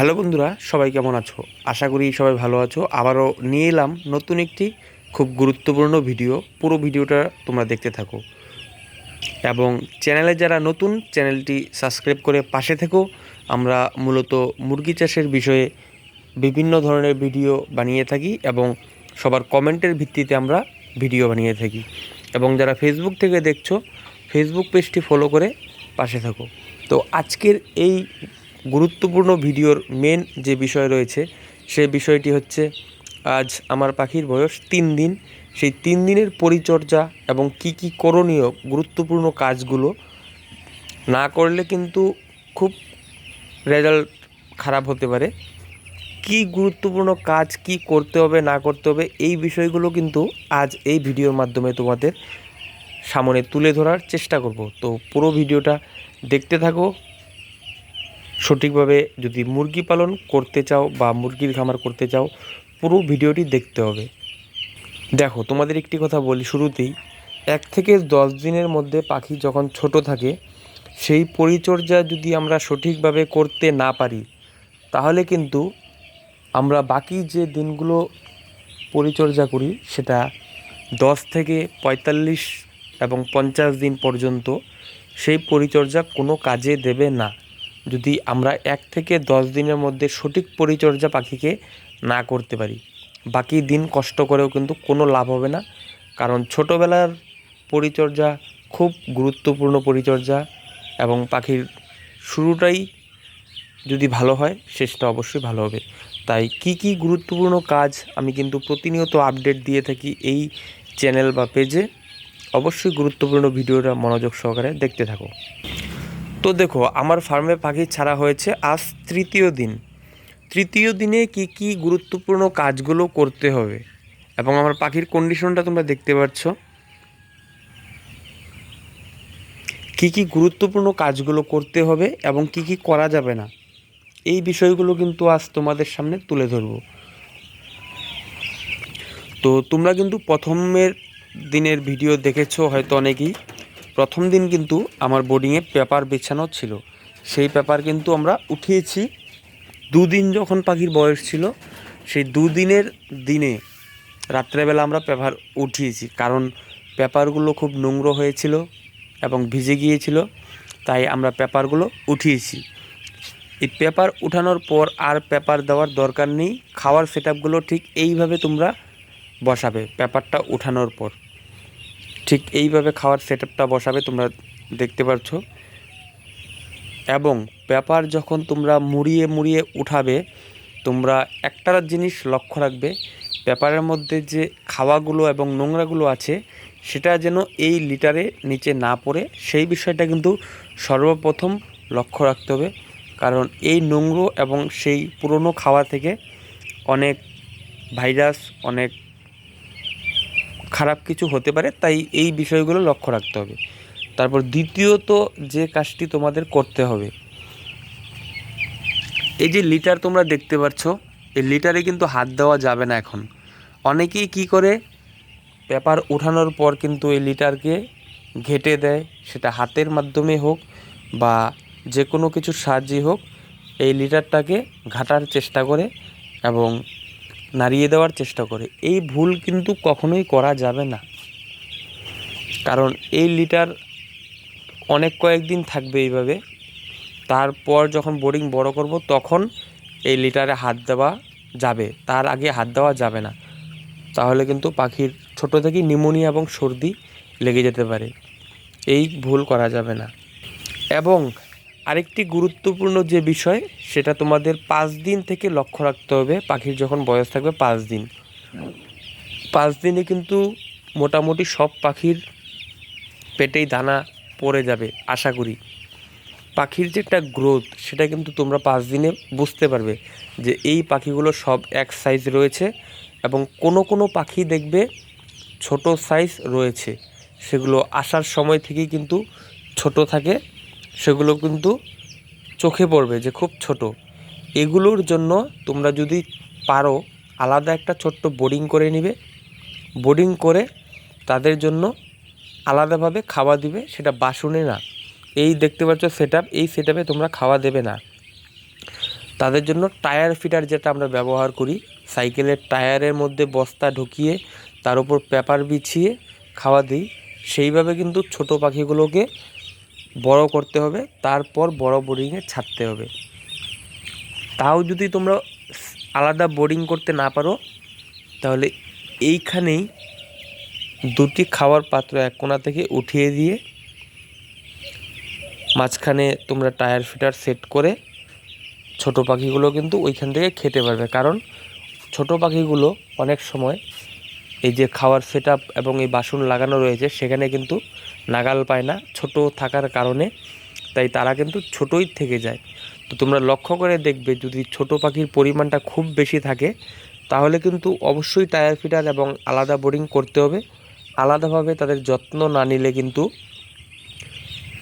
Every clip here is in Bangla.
হ্যালো বন্ধুরা, সবাই কেমন আছো? আশা করি সবাই ভালো আছো। আবারও নিয়ে এলাম নতুন একটি খুব গুরুত্বপূর্ণ ভিডিও। পুরো ভিডিওটা তোমরা দেখতে থাকো। এবং চ্যানেলে যারা নতুন, চ্যানেলটি সাবস্ক্রাইব করে পাশে থেকো। আমরা মূলত মুরগি চাষের বিষয়ে বিভিন্ন ধরনের ভিডিও বানিয়ে থাকি এবং সবার কমেন্টের ভিত্তিতে আমরা ভিডিও বানিয়ে থাকি। এবং যারা ফেসবুক থেকে দেখছ ফেসবুক পেজটি ফলো করে পাশে থাকো। তো আজকের এই গুরুত্বপূর্ণ ভিডিওর মেন যে বিষয় রয়েছে, সে বিষয়টি হচ্ছে, আজ আমার পাখির বয়স তিন দিন। সেই তিন দিনের পরিচর্যা এবং কি কি করণীয় গুরুত্বপূর্ণ কাজগুলো না করলে কিন্তু খুব রেজাল্ট খারাপ হতে পারে। কি গুরুত্বপূর্ণ কাজ কি করতে হবে, না করতে হবে, এই বিষয়গুলো কিন্তু আজ এই ভিডিওর মাধ্যমে তোমাদের সামনে তুলে ধরার চেষ্টা করব। তো পুরো ভিডিওটা দেখতে থাকো সঠিকভাবে যদি মুরগি পালন করতে চাও বা মুরগির খামার করতে চাও, পুরো ভিডিওটি দেখতে হবে। দেখো, তোমাদের একটি কথা বলি শুরুতেই। এক থেকে দশ দিনের মধ্যে পাখি যখন ছোট থাকে, সেই পরিচর্যা যদি আমরা সঠিকভাবে করতে না পারি, তাহলে কিন্তু আমরা বাকি যে দিনগুলো পরিচর্যা করি, সেটা দশ থেকে পঁয়তাল্লিশ এবং পঞ্চাশ দিন পর্যন্ত সেই পরিচর্যা কোনো কাজে দেবে না। যদি আমরা এক থেকে দশ দিনের মধ্যে সঠিক পরিচর্যা পাখিকে না করতে পারি, বাকি দিন কষ্ট করেও কিন্তু কোনো লাভ হবে না। কারণ ছোটোবেলার পরিচর্যা, খুব গুরুত্বপূর্ণ পরিচর্যা এবং পাখির শুরুটাই যদি ভালো হয়, শেষটা অবশ্যই ভালো হবে। তাই কি কি গুরুত্বপূর্ণ কাজ আমি কিন্তু প্রতিনিয়ত আপডেট দিয়ে থাকি এই চ্যানেল বা পেজে, অবশ্যই গুরুত্বপূর্ণ ভিডিওটা মনোযোগ সহকারে দেখতে থাকো। তো দেখো, আমার ফার্মে পাখি ছাড়া হয়েছে আজ তৃতীয় দিন। তৃতীয় দিনে কি কি গুরুত্বপূর্ণ কাজগুলো করতে হবে? এবং আমার পাখির কন্ডিশনটা তোমরা দেখতে পাচ্ছ। কি কি গুরুত্বপূর্ণ কাজগুলো করতে হবে এবং কি কি করা যাবে না? এই বিষয়গুলো কিন্তু আজ তোমাদের সামনে তুলে ধরব। তো তোমরা কিন্তু প্রথমের দিনের ভিডিও দেখেছ হয়তো অনেকেই। প্রথম দিন কিন্তু আমার বোর্ডিংয়ে পেপার বেছানো ছিল। সেই পেপার কিন্তু আমরা উঠিয়েছি। দুদিন যখন পাখির বয়স ছিল, সেই দুদিনের দিনে রাত্রেবেলা আমরা পেপার উঠিয়েছি। কারণ পেপারগুলো খুব নোংরো হয়েছিল এবং ভিজে গিয়েছিল, তাই আমরা পেপারগুলো উঠিয়েছি। এই পেপার উঠানোর পর আর পেপার দেওয়ার দরকার নেই। খাওয়ার সেট ঠিক এইভাবে তোমরা বসাবে পেপারটা উঠানোর পর। ঠিক এইভাবে খাওয়ার সেট বসাবে তোমরা দেখতে পাচ্ছ এবং পেপার যখন তোমরা মুড়িয়ে মুড়িয়ে উঠাবে, তোমরা একটা জিনিস লক্ষ্য রাখবে পেপারের মধ্যে যে খাওয়াগুলো এবং নোংরাগুলো আছে, সেটা যেন এই লিটারে নিচে না পড়ে, সেই বিষয়টা কিন্তু সর্বপ্রথম লক্ষ্য রাখতে হবে। কারণ এই নোংরো এবং সেই পুরনো খাওয়া থেকে অনেক ভাইরাস অনেক খারাপ কিছু হতে পারে, তাই এই বিষয়গুলো লক্ষ্য রাখতে হবে। তারপর দ্বিতীয়ত যে কাজটি তোমাদের করতে হবে, এই যে লিটার তোমরা দেখতে পাচ্ছ, এই লিটারে কিন্তু হাত দেওয়া যাবে না এখন। অনেকেই কি করে, পেপার উঠানোর পর কিন্তু এই লিটারকে ঘেটে দেয়, সেটা হাতের মাধ্যমে হোক বা যে কোনো কিছুর সাহায্যে হোক, এই লিটারটাকে ঘাটার চেষ্টা করে এবং নাড়িয়ে দেওয়ার চেষ্টা করে। এই ভুল কিন্তু কখনোই করা যাবে না। কারণ এই লিটার অনেক কয়েকদিন থাকবে এইভাবে। তারপর যখন বোরিং বড় করব, তখন এই লিটারে হাত দেওয়া যাবে। তার আগে হাত দেওয়া যাবে না। তাহলে কিন্তু পাখির ছোট থেকেই নিমোনিয়া এবং সর্দি লেগে যেতে পারে। এই ভুল করা যাবে না। এবং আরেকটি গুরুত্বপূর্ণ যে বিষয়, সেটা তোমাদের পাঁচ দিন থেকে লক্ষ্য রাখতে হবে, পাখির যখন বয়স থাকবে পাঁচ দিন। পাঁচ দিনে কিন্তু মোটামুটি সব পাখির পেটেই দানা পড়ে যাবে, আশা করি। পাখির যে একটা গ্রোথ, সেটা কিন্তু তোমরা পাঁচ দিনে বুঝতে পারবে যে এই পাখিগুলো সব এক সাইজ রয়েছে এবং কোনো কোনো পাখি দেখবে ছোট সাইজ রয়েছে। সেগুলো আসার সময় থেকেই কিন্তু ছোট থাকে সেগুলো কিন্তু চোখে পড়বে যে খুব ছোট। এগুলোর জন্য তোমরা যদি পারো, আলাদা একটা ছোট্ট বোর্ডিং করে নিবে। বোর্ডিং করে তাদের জন্য আলাদাভাবে খাওয়া দিবে, সেটা বাসনে না। এই দেখতে পাচ্ছ সেট এই সেট তোমরা খাওয়া দেবে না। তাদের জন্য টায়ার ফিটার যেটা আমরা ব্যবহার করি, সাইকেলের টায়ারের মধ্যে বস্তা ঢুকিয়ে, তার উপর পেপার বিছিয়ে খাওয়া দিই। সেইভাবে কিন্তু ছোট পাখিগুলোকে বড় করতে হবে, তারপর বড় বোর্ডিংয়ে ছাড়তে হবে। তাও যদি তোমরা আলাদা বোর্ডিং করতে না পারো, তাহলে এইখানেই দুটি খাওয়ার পাত্র এক কোণা থেকে উঠিয়ে দিয়ে মাঝখানে তোমরা টায়ার ফিটার সেট করে ছোট পাখিগুলো কিন্তু ওইখান থেকে খেতে পারবে। কারণ ছোট পাখিগুলো অনেক সময় এই যে খাওয়ার সেট এবং এই বাসন লাগানো রয়েছে, সেখানে কিন্তু নাগাল পায় না, ছোট থাকার কারণে। তাই তারা কিন্তু ছোটই থেকে যায়। তো তোমরা লক্ষ্য করে দেখবে, যদি ছোট পাখির পরিমাণটা খুব বেশি থাকে, তাহলে কিন্তু অবশ্যই টায়ার ফিটার এবং আলাদা বোর্ডিং করতে হবে। আলাদাভাবে তাদের যত্ন না নিলে কিন্তু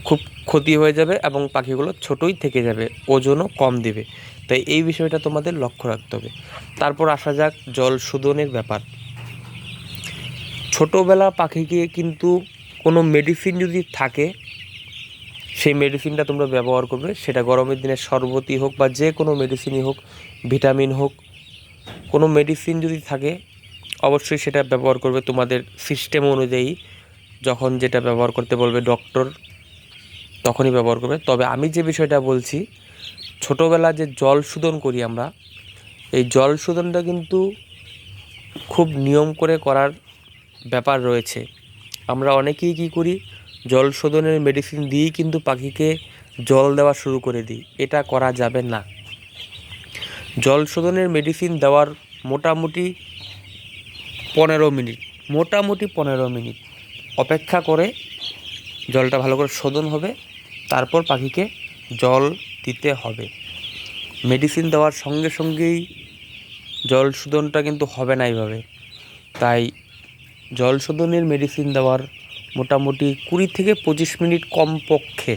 খুব ক্ষতি হয়ে যাবে এবং পাখিগুলো ছোটই থেকে যাবে, ওজনও কম দেবে। তাই এই বিষয়টা তোমাদের লক্ষ্য রাখতে হবে। তারপর আসা যাক জল শোধনের ব্যাপার। ছোটোবেলা পাখিকে কিন্তু কোনো মেডিসিন যদি থাকে, সেই মেডিসিনটা তোমরা ব্যবহার করবে। সেটা গরমের দিনে শরবতই হোক বা যে কোনো মেডিসিনই হোক ভিটামিন হোক, কোনো মেডিসিন যদি থাকে, অবশ্যই সেটা ব্যবহার করবে তোমাদের সিস্টেম অনুযায়ী। যখন যেটা ব্যবহার করতে বলবে ডক্টর তখনই ব্যবহার করবে। তবে আমি যে বিষয়টা বলছি, ছোটোবেলা যে জল শোধন করি আমরা, এই জল শোধনটা কিন্তু খুব নিয়ম করে করার ব্যাপার রয়েছে। আমরা অনেকেই কী করি? জল শোধনের মেডিসিন দিয়েই কিন্তু পাখিকে জল দেওয়া শুরু করে দিই। এটা করা যাবে না। জল শোধনের মেডিসিন দেওয়ার মোটামুটি পনেরো মিনিট। মোটামুটি পনেরো মিনিট। অপেক্ষা করে জলটা ভালো করে শোধন হবে। তারপর পাখিকে জল দিতে হবে। মেডিসিন দেওয়ার সঙ্গে সঙ্গেই জল শোধনটা কিন্তু হবে না এইভাবে। তাই জল শোধনের মেডিসিন দেওয়ার মোটামুটি কুড়ি থেকে পঁচিশ মিনিট কমপক্ষে।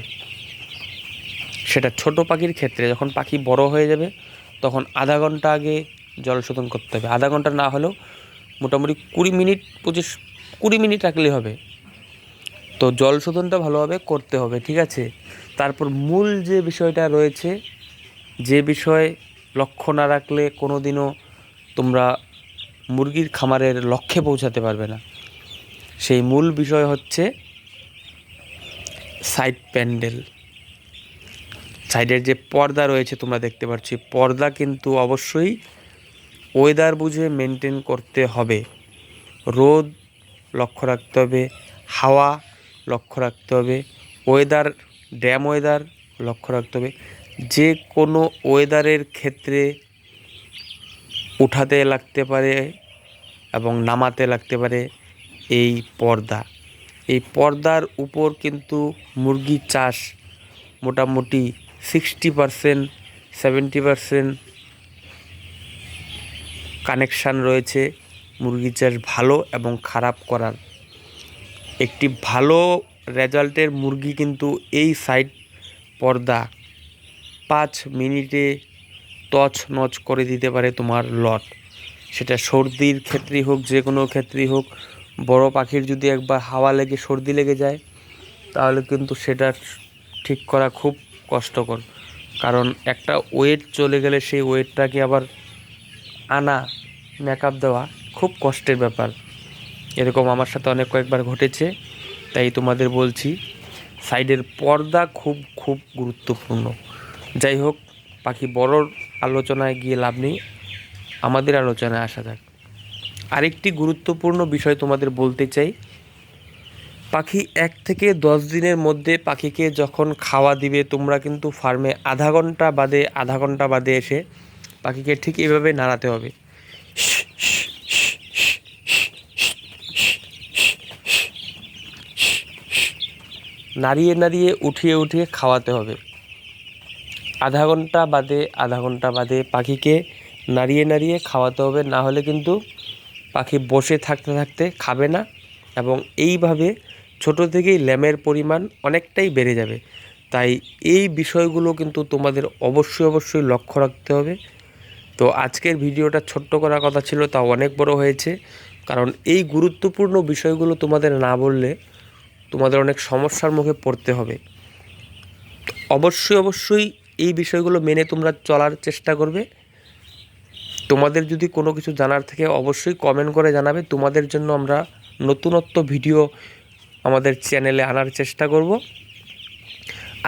সেটা ছোট পাখির ক্ষেত্রে যখন পাখি বড় হয়ে যাবে, তখন আধা ঘণ্টা আগে জল শোধন করতে হবে। আধা ঘণ্টা না হলেও মোটামুটি কুড়ি মিনিট, পঁচিশ, কুড়ি মিনিট রাখলেই হবে। তো জল শোধনটা ভালোভাবে করতে হবে, ঠিক আছে? তারপর মূল যে বিষয়টা রয়েছে, যে বিষয় লক্ষ্য না রাখলে কোনো দিনও তোমরা মুরগির খামারের লক্ষ্যে পৌঁছাতে পারবে না। সেই মূল বিষয় হচ্ছে সাইড প্যান্ডেল সাইডের যে পর্দা রয়েছে তোমরা দেখতে পাচ্ছ পর্দা কিন্তু অবশ্যই ওয়েদার বুঝে মেনটেন করতে হবে। রোদ লক্ষ্য রাখতে হবে, হাওয়া লক্ষ্য রাখতে হবে ওয়েদার ড্যাম ওয়েদার লক্ষ্য রাখতে হবে। যে কোনো ওয়েদারের ক্ষেত্রে উঠাতে লাগতে পারে এবং নামাতে লাগতে পারে এই পর্দা। এই পর্দার উপর কিন্তু মুরগি চাষ মোটামুটি sixty percent seventy percent connection রয়েছে মুরগি চাষ ভালো এবং খারাপ করার। একটি ভালো রেজাল্টের মুরগি কিন্তু এই সাইড পর্দা পাঁচ মিনিটে তছ নচ করে দিতে পারে তোমার লট। সেটা সর্দির ক্ষেত্রেই হোক, যে কোনো ক্ষেত্রেই হোক, বড় পাখির যদি একবার হাওয়া লেগে, সর্দি লেগে যায়, তাহলে কিন্তু সেটা ঠিক করা খুব কষ্টকর। কারণ একটা ওয়েট চলে গেলে সেই ওয়েটটাকে আবার আনা মেকআপ দেওয়া খুব কষ্টের ব্যাপার। এরকম আমার সাথে অনেক কয়েকবার ঘটেছে, তাই তোমাদের বলছি সাইডের পর্দা খুব খুব গুরুত্বপূর্ণ। যাই হোক, পাখি বড়র আলোচনায় গিয়ে লাভ নেই। আমাদের আলোচনায় আসা যাক। আরেকটি গুরুত্বপূর্ণ বিষয় তোমাদের বলতে চাই। পাখি এক থেকে দশ দিনের মধ্যে পাখিকে যখন খাওয়া দিবে, তোমরা কিন্তু ফার্মে আধা ঘণ্টা বাদে, আধা ঘণ্টা বাদে এসে পাখিকে ঠিক এভাবে নাড়াতে হবে। নাড়িয়ে নাড়িয়ে, উঠিয়ে উঠিয়ে খাওয়াতে হবে। আধা ঘণ্টা বাদে, আধা ঘণ্টা বাদে পাখিকে নাড়িয়ে নাড়িয়ে খাওয়াতে হবে। না হলে কিন্তু পাখি বসে থাকতে থাকতে খাবে না এবং এইভাবে ছোট থেকেই ল্যামের পরিমাণ অনেকটাই বেড়ে যাবে। তাই এই বিষয়গুলো কিন্তু তোমাদের অবশ্যই অবশ্যই লক্ষ্য রাখতে হবে। তো আজকের ভিডিওটা ছোট্ট করার কথা ছিল তা অনেক বড় হয়েছে। কারণ এই গুরুত্বপূর্ণ বিষয়গুলো তোমাদের না বললে তোমাদের অনেক সমস্যার মুখে পড়তে হবে। অবশ্যই অবশ্যই এই বিষয়গুলো মেনে তোমরা চলার চেষ্টা করবে। তোমাদের যদি কোনো কিছু জানার থেকে অবশ্যই কমেন্ট করে জানাবে। তোমাদের জন্য আমরা নতুনত্ব ভিডিও আমাদের চ্যানেলে আনার চেষ্টা করব।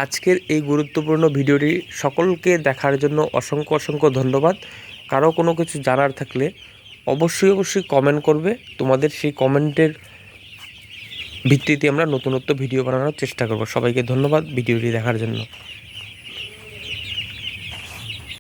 আজকের এই গুরুত্বপূর্ণ ভিডিওটি সকলকে দেখার জন্য অসংখ্য অসংখ্য ধন্যবাদ। কারও কোনো কিছু জানার থাকলে অবশ্যই অবশ্যই কমেন্ট করবে। তোমাদের সেই কমেন্টের ভিত্তিতে আমরা নতুনত্ব ভিডিও বানানোর চেষ্টা করব। সবাইকে ধন্যবাদ ভিডিওটি দেখার জন্য।